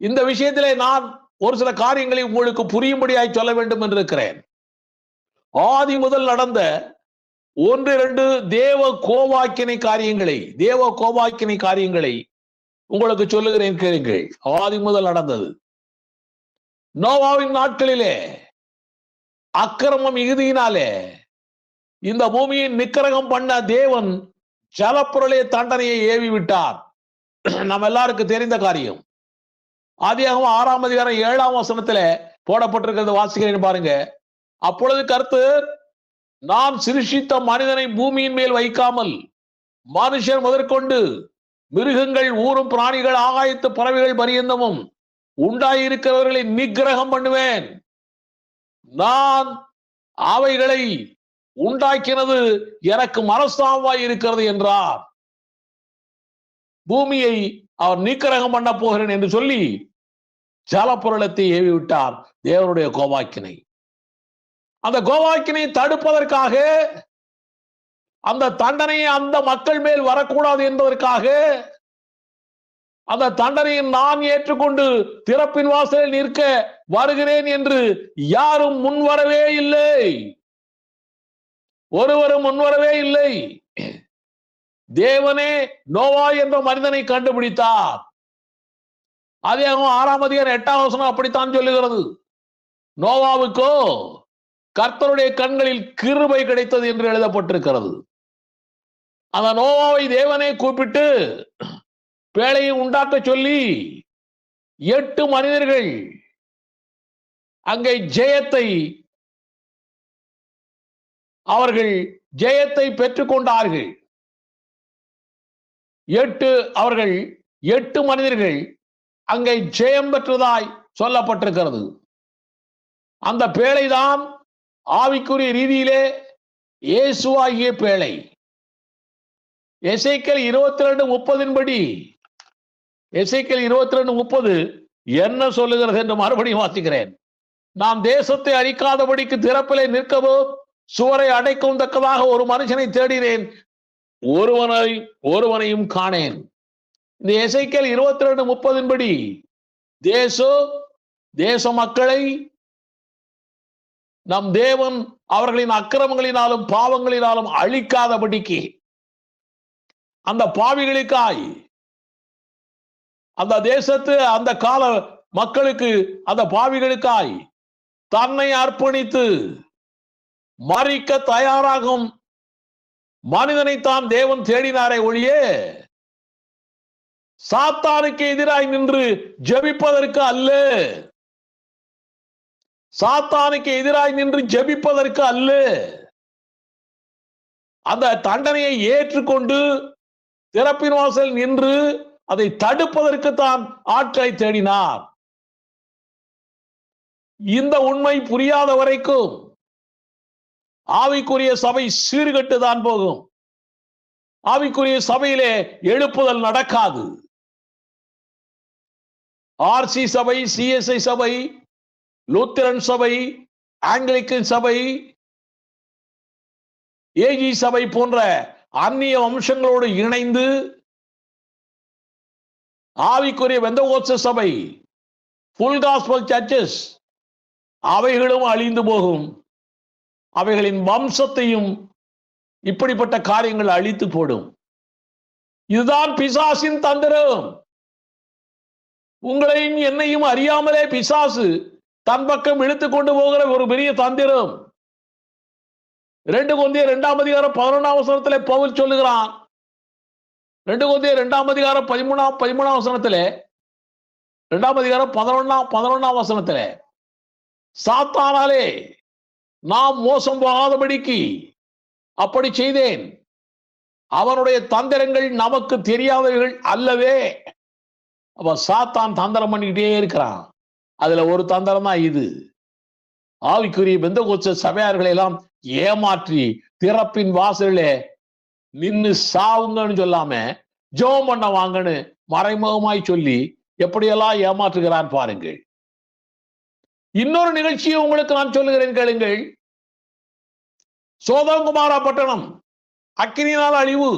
இந்த விஷயத்திலே நான் ஒரு சில காரியங்களை உங்களுக்கு புரியும்படியாய் சொல்ல வேண்டும் என்று இருக்கிறேன். ஆதி முதல் நடந்த ஒன்று இரண்டு தேவ கோவாக்கினை காரியங்களை தேவ கோவாக்கினை காரியங்களை உங்களுக்கு சொல்லுகிறேன் கேளுங்கள். ஆதி முதல் நடந்தது. நோவாவின் நாட்களிலே அக்கிரமம் மிகுதியினாலே இந்த பூமியை நிக்கிரகம் பண்ண தேவன் ஜலப்புரளே தண்டனையை ஏவி விட்டார் நம்ம எல்லாருக்கும் தெரிந்த காரியம். ஆதியாகவும் ஆறாம் அதிகாரம் ஏழாம் வசனத்துல போடப்பட்டிருக்கிறது. வாசிக்கிறேன் பாருங்க. அப்பொழுது கருத்து நான் சிருஷித்த மனிதனை பூமியின் மேல் வைக்காமல் மனுஷன் முதற்கொண்டு மிருகங்கள் ஊரும் பிராணிகள் ஆகாயத்து பறவைகள் பரியந்தமும் உண்டாயிருக்கிறவர்களை நிகிரகம் பண்ணுவேன். நான் அவைகளை உண்டாக்கினது எனக்கு மனஸ்தாபமாய் இருக்கிறது என்றார். பூமியை அவர் நீக்கரகம் பண்ண போகிறேன் என்று சொல்லி ஜலப்புரளத்தை ஏவி விட்டார் தேவனுடைய கோபாக்கினை. அந்த கோபாக்கினை தடுப்பதற்காக அந்த தண்டனையை அந்த மக்கள் மேல் வரக்கூடாது என்பதற்காக அந்த தண்டனையை நான் ஏற்றுக்கொண்டு திறப்பின் வாசலில் நிற்க வருகிறேன் என்று யாரும் முன்வரவே இல்லை. ஒருவரும் முன்வரவே இல்லை. தேவனே நோவா என்ற மனிதனை கண்டுபிடித்தார். அதே ஆறாம் அதிகாரம் எட்டாம் வசனம் அப்படித்தான் சொல்லுகிறது. நோவாவுக்கோ கர்த்தருடைய கண்களில் கிருபை கிடைத்தது என்று எழுதப்பட்டிருக்கிறது. அந்த நோவாவை தேவனே கூப்பிட்டு பேழையை உண்டாக்க சொல்லி எட்டு மனிதர்கள் அங்கே ஜெயத்தை அவர்கள் ஜெயத்தை பெற்றுக்கொண்டார்கள். எட்டு அவர்கள் எட்டு மனிதர்கள் அங்கே ஜெயம் பெற்றதாய் சொல்லப்பட்டிருக்கிறது. அந்த பேழைதான் ஆவிக்குரிய ரீதியிலே இயேசுவாகிய பேழை. எசைக்கல் இருபத்தி ரெண்டு முப்பதின் படி எசைக்கல் இருபத்தி ரெண்டு முப்பது என்ன சொல்லுகிறது என்று மறுபடியும் வாசிக்கிறேன். நாம் தேசத்தை அழிக்காதபடிக்கு திறப்பிலே நிற்கவும் சுவரை அடைக்கும் தக்கதாக ஒரு மனுஷனை தேடினேன் ஒருவனை ஒருவனையும் காணேன். இந்த இசைக்கல் இருபத்தி ரெண்டு முப்பதின் படி தேசோ தேச மக்களை நம் தேவன் அவர்களின் அக்கிரமங்களினாலும் பாவங்களினாலும் அழிக்காதபடிக்கு அந்த பாவிகளுக்காய் அந்த தேசத்து அந்த கால மக்களுக்கு அந்த பாவிகளுக்காய் தன்னை அர்ப்பணித்து மறிக்க தயாராகும். மனிதனைத்தான் தேவன் தேடினாரே ஒழிய சாத்தானுக்கு எதிராய் நின்று ஜெபிப்பதற்கு அல்ல. சாத்தானுக்கு எதிராய் நின்று ஜெபிப்பதற்கு அல்ல. அந்த தண்டனையை ஏற்றுக்கொண்டு திறப்பின் வாசல் நின்று அதை தடுப்பதற்கு தான் ஆற்றலை தேடினார். இந்த உண்மை புரியாத வரைக்கும் ஆவிக்குரிய சபை சீர்கட்டு தான் போகும். ஆவிக்குரிய சபையிலே எழுப்புதல் நடக்காது. ஆர்சி சபை சிஎஸ்ஐ சபை லூத்திரன் சபை ஆங்கிலிக்கன் சபை ஏஜி சபை போன்ற அந்நிய வம்சங்களோடு இணைந்து ஆவிக்குரிய வெந்தகோச்ச சபை புல் காஸ்பல் சர்ச்சஸ் அவைகளும் அழிந்து போகும். அவைகளின் வம்சத்தையும் இப்படிப்பட்ட காரியங்கள் அழித்து போடும். இதுதான் பிசாசின் தந்திரம். உங்களையும் என்னையும் அறியாமலே பிசாசு தன் பக்கம் இழுத்து கொண்டு போகிற ஒரு பெரிய தந்திரம். ரெண்டு கொந்திய இரண்டாம் அதிகாரம் பதினொன்றாம் வசனத்திலே பவுல் சொல்லுகிறான். ரெண்டு கொந்திய இரண்டாம் அதிகாரம் பதிமூணாம் பதிமூணாம் வசனத்திலே இரண்டாம் அதிகாரம் பதினொன்னாம் பதினொன்னாம் வசனத்திலே சாத்தானாலே நாம் மோசம் போகாதபடிக்கு அப்படி செய்தேன். அவனுடைய தந்திரங்கள் நமக்கு தெரியாதவர்கள் அல்லவே. அப்ப சாத்தான் தந்திரம் பண்ணிக்கிட்டே இருக்கிறான். அதுல ஒரு தந்திரம் தான் இது. ஆவிக்குரிய பெந்தகோச்ச சபையார்களை எல்லாம் ஏமாற்றி திறப்பின் வாசலிலே நின்னு சாவுங்கன்னு சொல்லாம ஜோம் பண்ண வாங்கன்னு மறைமுகமாய் சொல்லி எப்படியெல்லாம் ஏமாற்றுகிறான் பாருங்கள். இன்னொரு நிகழ்ச்சியை உங்களுக்கு நான் சொல்லுகிறேன் கேளுங்கள். சோதங்குமாரா பட்டணம். அக்கினியினால் அழிவு.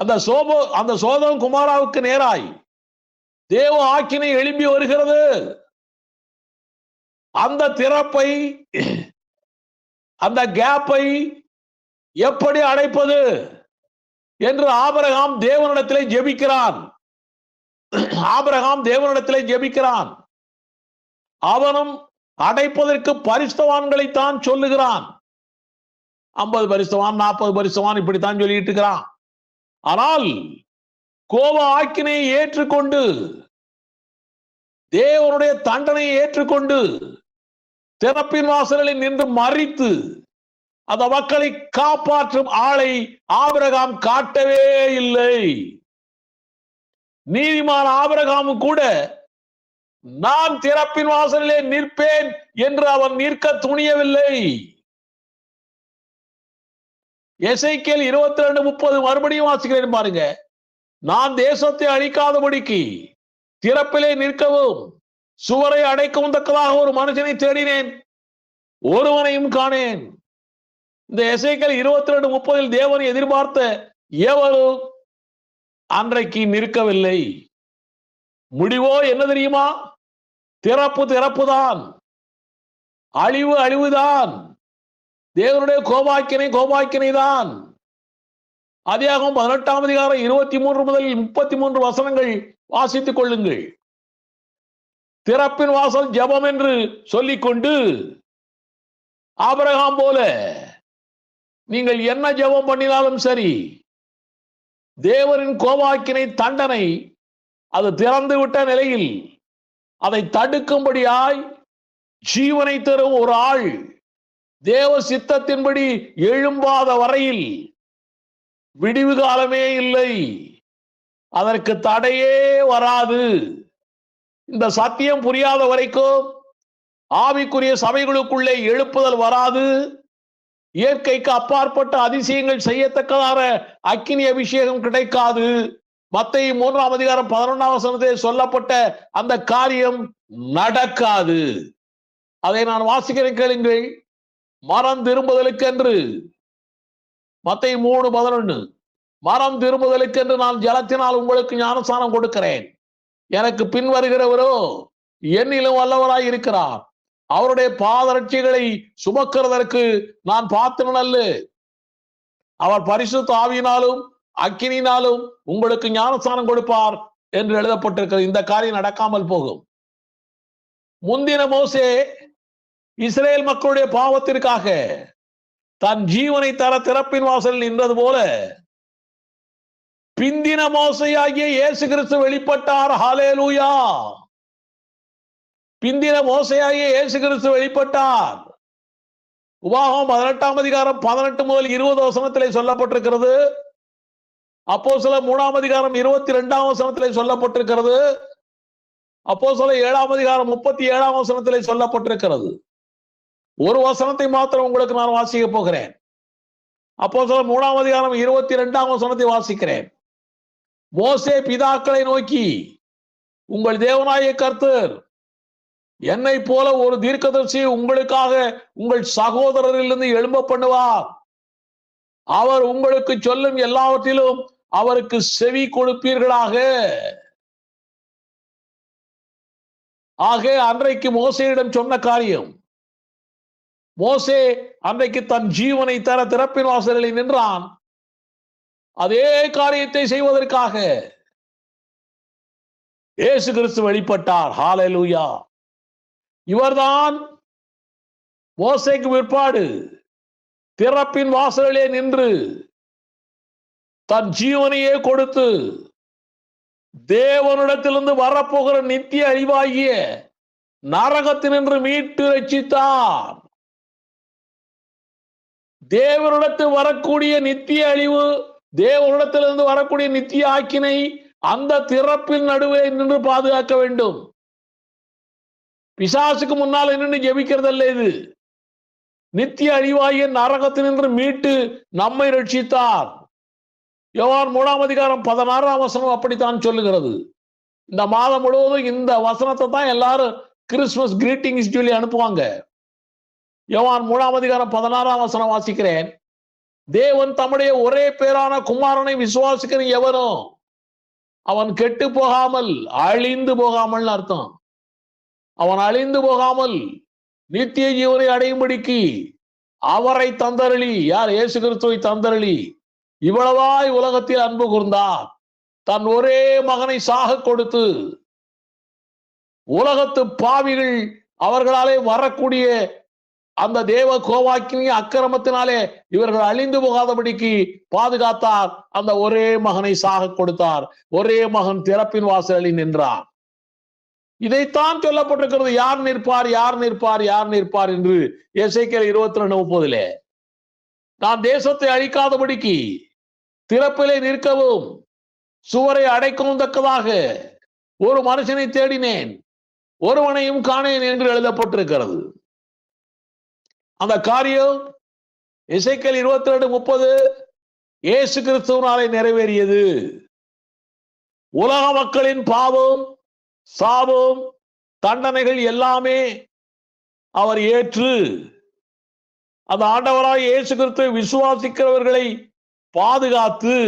அந்த சோபோ அந்த சோதம் குமாராவுக்கு நேராய். தேவ ஆக்கினை எழும்பி வருகிறது. அந்த திறப்பை அந்த கேப்பை எப்படி அடைப்பது என்று ஆபரகாம் தேவனிடத்திலே ஜெபிக்கிறான். ஆபரகாம் தேவனிடத்திலே ஜெபிக்கிறான். அவனும் அடைப்பதற்கு பரிசுத்தவான்களைத்தான் சொல்லுகிறான். ஐம்பது பரிசவான் நாற்பது பரிசவான் இப்படித்தான் சொல்லிட்டு இருக்கிறான். ஆனால் கோப ஆக்கினை ஏற்றுக்கொண்டு தேவனுடைய தண்டனையை ஏற்றுக்கொண்டு திறப்பின் வாசலில் நின்று மறித்து அந்த மக்களை காப்பாற்றும் ஆளை ஆபிரகாம் காட்டவே இல்லை. நீதிமான ஆபிரகாமு கூட நான் திறப்பின் வாசலிலே நிற்பேன் என்று அவன் நிற்க துணியவில்லை. எசைக்கேல் இருபத்தி ரெண்டு முப்பது மறுபடியும் வாசிக்கிறேன் பாருங்க. நான் தேசத்தை அழிக்காதபடிக்கு திறப்பிலே நிற்கவும் சுவரை அடைக்கவும் தக்கதாக ஒரு மனுஷனை தேடினேன். ஒருவனையும் காணேன். இந்த இசைக்கள் இருபத்தி ரெண்டு முப்பதில் தேவனை எதிர்பார்த்த எவரும் அன்றைக்கு நிற்கவில்லை. முடிவோ என்ன தெரியுமா? திறப்பு திறப்பு தான் அழிவு அழிவுதான். தேவனுடைய கோபாக்கினை கோபாக்கினை தான் அதிகாகம் பதினெட்டாம் அதிகாரம் இருபத்தி மூன்று முதல் முப்பத்தி மூன்று வசனங்கள் வாசித்துக் கொள்ளுங்கள். திறப்பின் வாசல் ஜெபம் என்று சொல்லிக்கொண்டு ஆபரகாம் போல நீங்கள் என்ன ஜெபம் பண்ணினாலும் சரி தேவரின் கோவாக்கினை தண்டனை அது திறந்து விட்ட நிலையில் அதை தடுக்கும்படியாய் ஜீவனை தரும் ஒரு ஆள் தேவ சித்தத்தின்படி எழும்பாத வரையில் விடிவு காலமே இல்லை. அதற்கு தடையே வராது. இந்த சத்தியம் புரியாத வரைக்கும் ஆவிக்குரிய சபைகளுக்குள்ளே எழுப்புதல் வராது. இயற்கைக்கு அப்பாற்பட்ட அதிசயங்கள் செய்யத்தக்கதான அக்கினி அபிஷேகம் கிடைக்காது. மத்திய மூன்றாம் அதிகாரம் பதினொன்றாம் வசனத்தில் சொல்லப்பட்ட அந்த காரியம் நடக்காது. அதை நான் வாசிக்கிறேன் கேளுங்கள். மரம் திரும்புதலுக்கென்று மத்தை மூணு பதினொன்னு. மரம் திரும்புதலுக்கென்று நான் ஜலத்தினால் உங்களுக்கு ஞானஸ்தானம் கொடுக்கிறேன். எனக்கு பின் வருகிறவரோ என்னிலும் வல்லவராய் இருக்கிறார். அவருடைய பாதரட்சிகளை சுமக்கிறதற்கு நான் பார்த்தவன் அல்ல. அவர் பரிசு தாவினாலும் அக்கினினாலும் உங்களுக்கு ஞானஸ்தானம் கொடுப்பார் என்று எழுதப்பட்டிருக்கிறது. இந்த காரியம் நடக்காமல் போகும். முந்தின மோசே இஸ்ரேல் மக்களுடைய பாவத்திற்காக தன் ஜீவனை தர திறப்பின் வாசலில் நின்றது போல பிந்தின மோசையாகிய இயேசு கிறிஸ்து வெளிப்பட்டார். ஹalleluya. பிந்தின மோசையாகிய இயேசு கிறிஸ்து வெளிப்பட்டார். உபாகம் பதினெட்டாம் அதிகாரம் பதினெட்டு முதல் இருபது வசனத்திலே சொல்லப்பட்டிருக்கிறது. அப்போ சில மூணாம் அதிகாரம் இருபத்தி ரெண்டாம் வசனத்திலே சொல்லப்பட்டிருக்கிறது. அப்போ சில ஏழாம் அதிகாரம் முப்பத்தி ஏழாம் வசனத்திலே சொல்லப்பட்டிருக்கிறது. ஒரு வசனத்தை மாத்திரம் உங்களுக்கு நான் வாசிக்க போகிறேன். அப்போ சொல்ல மூணாம் அதிகாரம் இருபத்தி ரெண்டாம் வசனத்தை வாசிக்கிறேன். மோசே பிதாக்களை நோக்கி உங்கள் தேவனாய கர்த்தர் என்னை போல ஒரு தீர்க்கதர்சி உங்களுக்காக உங்கள் சகோதரரிலிருந்து எழும்ப பண்ணுவார். அவர் உங்களுக்கு சொல்லும் எல்லாவற்றிலும் அவருக்கு செவி கொடுப்பீர்களாக. ஆக அன்றைக்கு மோசையிடம் சொன்ன காரியம் மோசே அன்றைக்கு தன் ஜீவனை தர திறப்பின் வாசலில் நின்றான். அதே காரியத்தை செய்வதற்காக. இயேசு கிறிஸ்து வெளிப்பட்டார் ஹாலலூயா இவர்தான் மோசைக்கு பிற்பாடு திறப்பின் வாசலிலே நின்று தன் ஜீவனையே கொடுத்து தேவனிடத்திலிருந்து வரப்போகிற நித்திய அறிவாகிய நரகத்தினின்று மீட்டு ரட்சித்தான் தேவனிடத்தில் வரக்கூடிய நித்திய அழிவு தேவனிடத்திலிருந்து வரக்கூடிய நித்திய ஆக்கினை அந்த திறப்பின் நடுவே நின்று பாதுகாக்க வேண்டும். பிசாசுக்கு முன்னால் நின்று ஜெபிக்கிறதல்ல இது. நித்திய அழிவாகிய நரகத்தினின்று மீட்டு நம்மை ரட்சித்தார். யோவான் மூணாம் அதிகாரம் பதினாறாம் வசனம் அப்படித்தான் சொல்லுகிறது. இந்த மாதம் முழுவதும் இந்த வசனத்தை தான் எல்லாரும் கிறிஸ்துமஸ் கிரீட்டிங்ஸ் சொல்லி அனுப்புவாங்க. யோவான் மூணாம் அதிகாரம் பதினாறாம் வசனம் வாசிக்கிறேன். தேவன் தம்முடைய ஒரே பேரான குமாரனை விசுவாசிக்கிற எவரும் அவன் கெட்டு போகாமல் அழிந்து போகாமல் அர்த்தம். அவன் அழிந்து போகாமல் நித்திய ஜீவனை அடையும்படிக்கு அவரை தந்தரளி யார்? இயேசு கிறிஸ்துவை தந்தரளி இவ்வளவாய் உலகத்தில் அன்பு கூர்ந்தார். தன் ஒரே மகனை சாக கொடுத்து உலகத்து பாவிகள் அவர்களாலே வரக்கூடிய அந்த தேவ கோவாக்கினி அக்கிரமத்தினாலே இவர்கள் அழிந்து போகாதபடிக்கு பாதுகாத்தார். அந்த ஒரே மகனை சாக கொடுத்தார். ஒரே மகன் திறப்பின் வாசலில் நின்றார். இதைத்தான் சொல்லப்பட்டிருக்கிறது. யார் நிற்பார்? யார் நிற்பார்? யார் நிற்பார்? என்று எசைக்கல் இருபத்தி ரெண்டு முப்பதிலே. நான் தேசத்தை அழிக்காதபடிக்கு திறப்பிலே நிற்கவும் சுவரை அடைக்கவும் தக்கதாக ஒரு மனுஷனை தேடினேன். ஒருவனையும் காணேன் என்று எழுதப்பட்டிருக்கிறது. அந்த காரியம் இசைக்கல் இருபத்தி ரெண்டு முப்பது இயேசு கிறிஸ்துவனாலே நிறைவேறியது. உலக மக்களின் பாவம் சாபம் தண்டனைகள் எல்லாமே அவர் ஏற்று அந்த ஆண்டவராய் இயேசு கிறிஸ்துவை விசுவாசிக்கிறவர்களை பாதுகாத்து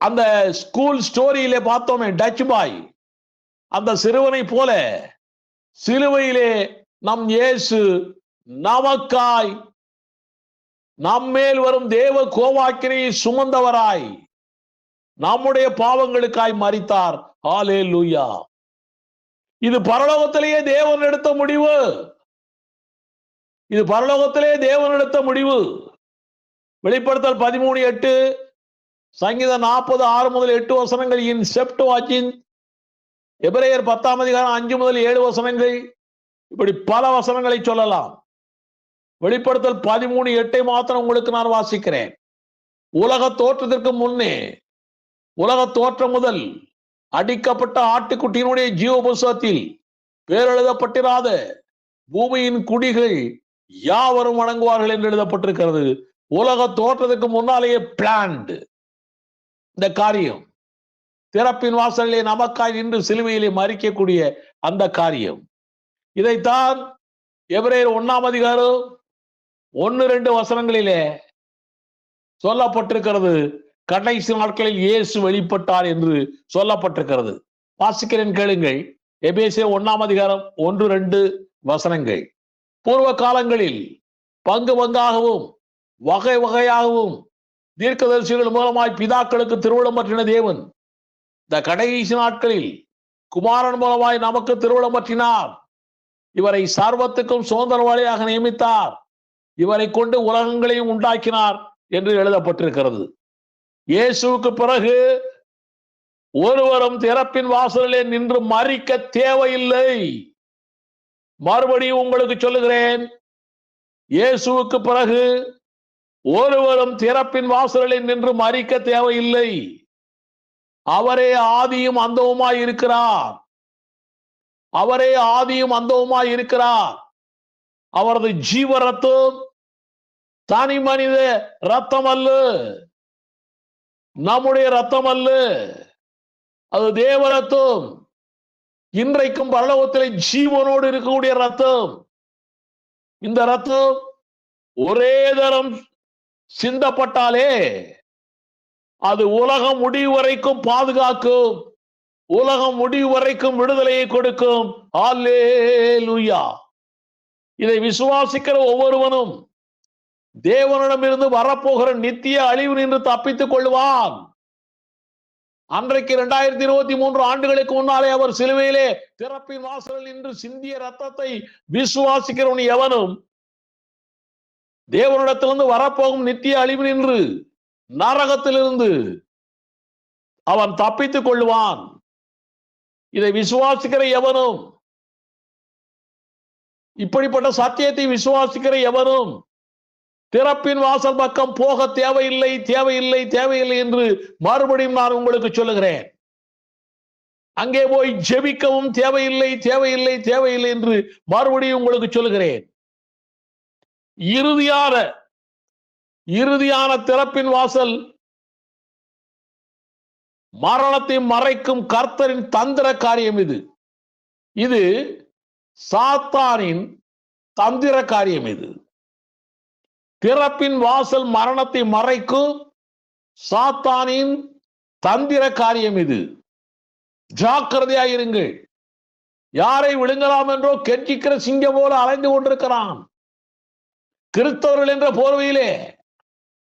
அந்த ஸ்கூல் ஸ்டோரியில பார்த்தோமே டச் பாய் அந்த சிறுவனை போல சிலுவையிலே நம் இயேசு நமக்காய் நம்மேல் வரும் தேவ கோவாக்கினையை சுமந்தவராய் நம்முடைய பாவங்களுக்காய் மறித்தார் ஆலே லூயா இது பரலோகத்திலேயே தேவன் எடுத்த முடிவு. இது பரலோகத்திலே தேவன் எடுத்த முடிவு. வெளிப்படுத்தல் பதிமூணு எட்டு சங்கீதம் நாற்பது ஆறு முதல் எட்டு வசனங்கள் இன் செப்ட் வாக்கின் எபிரேயர் பத்தாம் அதிகாரம் அஞ்சு முதல் ஏழு வசனங்கள். இப்படி பல வசனங்களை சொல்லலாம். வெளிப்படுத்தல் பதிமூணு எட்டை மாத்திரம் உங்களுக்கு நான் வாசிக்கிறேன். உலக தோற்றத்திற்கு முன்னே உலக தோற்றம் முதல் அடிக்கப்பட்ட ஆட்டுக்குட்டியினுடைய ஜீவ புஸ்தகத்தில் பேரெழுதப்பட்டிராத பூமியின் குடிகள் யாவரும் வணங்குவார்கள் என்று எழுதப்பட்டிருக்கிறது. உலக தோற்றத்துக்கு முன்னாலேயே பிளான்டு இந்த காரியம். திறப்பின் வாசலிலே நமக்காய் நின்று சிலுவையிலே மறிக்கக்கூடிய அந்த காரியம். இதைத்தான் எபிரேயர் ஒன்னாம் அதிகாரம் ஒன்னு ரெண்டு வசனங்களிலே சொல்லப்பட்டிருக்கிறது. கடைசி நாட்களில் இயேசு வெளிப்பட்டார் என்று சொல்லப்பட்டிருக்கிறது. வாசிக்கிறேன் கேளுங்கள். எபேசிய ஒன்னாம் அதிகாரம் ஒன்று ரெண்டு வசனங்கள். பூர்வ காலங்களில் பங்கு பங்காகவும் வகை வகையாகவும் தீர்க்கதரிசிகள் மூலமாய் பிதாக்களுக்கு திருவிழம் பற்றின தேவன் இந்த கடைசி நாட்களில் குமாரன் மூலமாய் நமக்கு திருவிழம் பற்றினார். இவரை சர்வத்துக்கும் சுதந்திரவாளியாக நியமித்தார். இவரை கொண்டு உலகங்களையும் உண்டாக்கினார் என்று எழுதப்பட்டிருக்கிறது. இயேசுவுக்கு பிறகு ஒருவரும் திறப்பின் வாசலிலே நின்று மறிக்க தேவையில்லை. மறுபடியும் உங்களுக்கு சொல்லுகிறேன். இயேசுவுக்கு பிறகு ஒருவரும் திறப்பின் வாசலில் நின்று மறிக்க தேவையில்லை. அவரே ஆதியும் அந்தவுமாய் இருக்கிறார் அவரே ஆதியும் அந்தவுமாய் இருக்கிறார். அவரது ஜீவ ரத்தம் தனி மனித ரத்தம் அல்ல நம்முடைய ரத்தம் அல்ல அது தேவ ரத்தம் இன்றைக்கும் பரலோகத்தில் ஜீவனோடு இருக்கக்கூடிய ரத்தம். இந்த ரத்தம் ஒரே தரம் சிந்தப்பட்டாலே அது உலகம் முடிவு வரைக்கும் பாதுகாக்கும். உலகம் முடிவு வரைக்கும் விடுதலையை கொடுக்கும். இதை விசுவாசிக்கிற ஒவ்வொருவனும் தேவனிடமிருந்து வரப்போகிற நித்திய அழிவு நின்று தப்பித்துக் கொள்வான். அன்றைக்கு இரண்டாயிரத்தி இருபத்தி மூன்று ஆண்டுகளுக்கு முன்னாலே அவர் சிலுவையிலே திறப்பின் வாசல் நின்று சிந்திய ரத்தத்தை விசுவாசிக்கிறவன் எவனும் தேவனிடத்திலிருந்து வரப்போகும் நித்திய அழிவு நின்று நரகத்திலிருந்து அவன் தப்பித்துக் கொள்வான். இதை விசுவாசிக்கிற எவனும்? இப்படிப்பட்ட சத்தியத்தை விசுவாசிக்கிற எவனும்? திறப்பின் வாசல் பக்கம் போக தேவையில்லை தேவையில்லை தேவையில்லை என்று மறுபடியும் நான் உங்களுக்கு சொல்லுகிறேன். அங்கே போய் ஜெபிக்கவும் தேவையில்லை தேவையில்லை தேவையில்லை என்று மறுபடியும் உங்களுக்கு சொல்லுகிறேன். இறுதியான இறுதியான திறப்பின் வாசல் மரணத்தை மறைக்கும் கர்த்தரின் தந்திர காரியம் இது. இது சாத்தானின் தந்திர காரியம் இது. பிறப்பின் வாசல் மரணத்தை மறைக்கும் சாத்தானின் தந்திர காரியம் இது. ஜாக்கிரதையாயிருங்கள் யாரை விழுங்கலாம் என்றோ கெஞ்சிக்கிற சிங்கம் போல அலைந்து கொண்டிருக்கிறான். கிறிஸ்தவர்கள் என்ற போர்வையிலே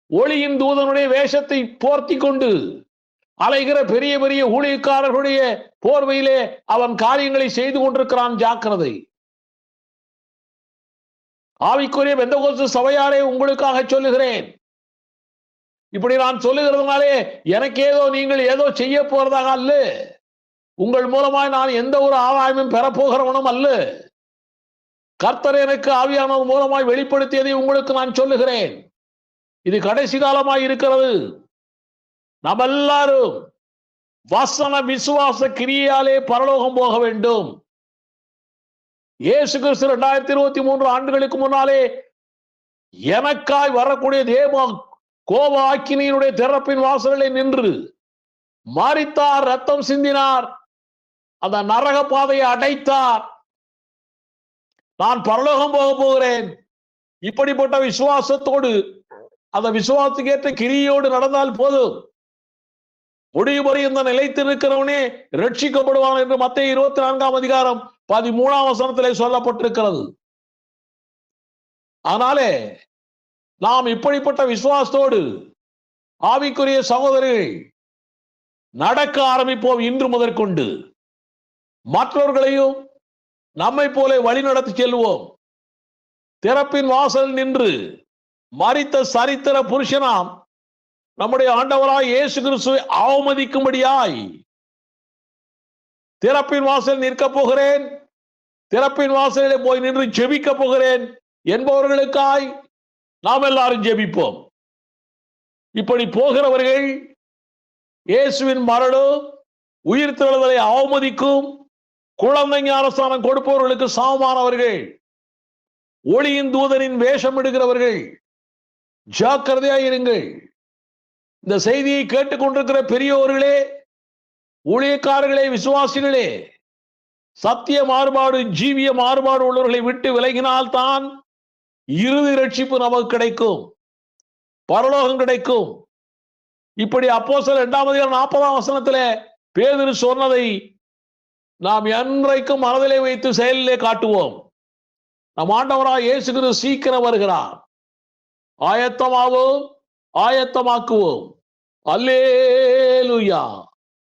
ஒளியின் தூதனுடைய வேஷத்தை போர்த்தி கொண்டு அலைகிற பெரிய பெரிய ஊழியக்காரர்களுடைய போர்வையிலே அவன் காரியங்களை செய்து கொண்டிருக்கிறான் ஜாக்கிரதை. ஆவிக்குரிய பெந்தகோஸ்து சபையாரே உங்களுக்காக சொல்லுகிறேன். இப்படி நான் சொல்லுகிறதுனாலே எனக்கு ஏதோ நீங்கள் ஏதோ செய்ய போறதாக அல்ல. உங்கள் மூலமாய் நான் எந்த ஒரு ஆதாயமும் பெறப்போகிறவனும் அல்ல. கர்த்தர் எனக்கு ஆவியானவர் மூலமாய் வெளிப்படுத்தியதை உங்களுக்கு நான் சொல்லுகிறேன். இது கடைசி காலமாய் இருக்கிறது. நம்ம எல்லாரும் வசன விசுவாச கிரியாலே பரலோகம் போக வேண்டும். இயேசு கிறிஸ்து இரண்டாயிரத்தி இருபத்தி மூன்று ஆண்டுகளுக்கு முன்னாலே எனக்காய் வரக்கூடிய தேவ கோப ஆக்கினியினுடைய திறப்பின் வாசலிலே நின்று மாறித்தார் ரத்தம் சிந்தினார் அந்த நரக பாதையை அடைத்தார். நான் பரலோகம் போக போகிறேன். இப்படிப்பட்ட விசுவாசத்தோடு அந்த விசுவாசத்துக்கேற்ற கிரியோடு நடந்தால் போதும். முடிவு இந்த நிலைத்து இருக்கிறவனே ரட்சிக்கப்படுவான் என்று மத்திய இருபத்தி நான்காம் அதிகாரம் பதிமூணாம் வசனத்திலே சொல்லப்பட்டிருக்கிறது. ஆனாலே நாம் இப்படிப்பட்ட விசுவாசத்தோடு ஆவிக்குரிய சகோதரிகள் நடக்க ஆரம்பிப்போம் இன்று முதற்கொண்டு மற்றவர்களையும் நம்மை போல வழிநடத்தி செல்வோம். திறப்பின் வாசல் நின்று மறித்த சரித்திர புருஷனாம் நம்முடைய ஆண்டவராய் இயேசு கிறிஸ்துவை அவமதிக்கும்படியாய். திறப்பின் வாசல் நிற்க போகிறேன். திறப்பின் வாசலிலே போய் நின்று ஜெபிக்க போகிறேன் என்பவர்களுக்காய் நாம் எல்லாரும் ஜெபிப்போம். இப்படி போகிறவர்கள் இயேசுவின் மரணம் உயிர் தெழுதலை அவமதிக்கும் குழந்தை ஞானஸ்தானம் கொடுப்பவர்களுக்கு சமமானவர்கள் ஒளியின் தூதனின் வேஷம் எடுக்கிறவர்கள் ஜாக்கிரதையாயிருங்கள் இந்த செய்தியை கேட்டுக்கொண்டிருக்கிற பெரியோர்களே ஊழியக்காரர்களே விசுவாசிகளே சத்திய மாறுபாடு ஜீவிய மாறுபாடு உள்ளவர்களை விட்டு விலகினால்தான் இறுதி ரட்சிப்பு நமக்கு கிடைக்கும் பரலோகம் கிடைக்கும். இப்படி அப்போ சில இரண்டாம் அதிகாரம் நாற்பதாம் வசனத்துல பேதர் சொன்னதை நாம் என்றைக்கும் மனதிலே வைத்து செயலிலே காட்டுவோம். நம் ஆண்டவராக இயேசு கிறிஸ்து சீக்கிரம் வருகிறார். ஆயத்தமாவோம் ஆயத்தமாக்குவோம். அல்லேலுயா.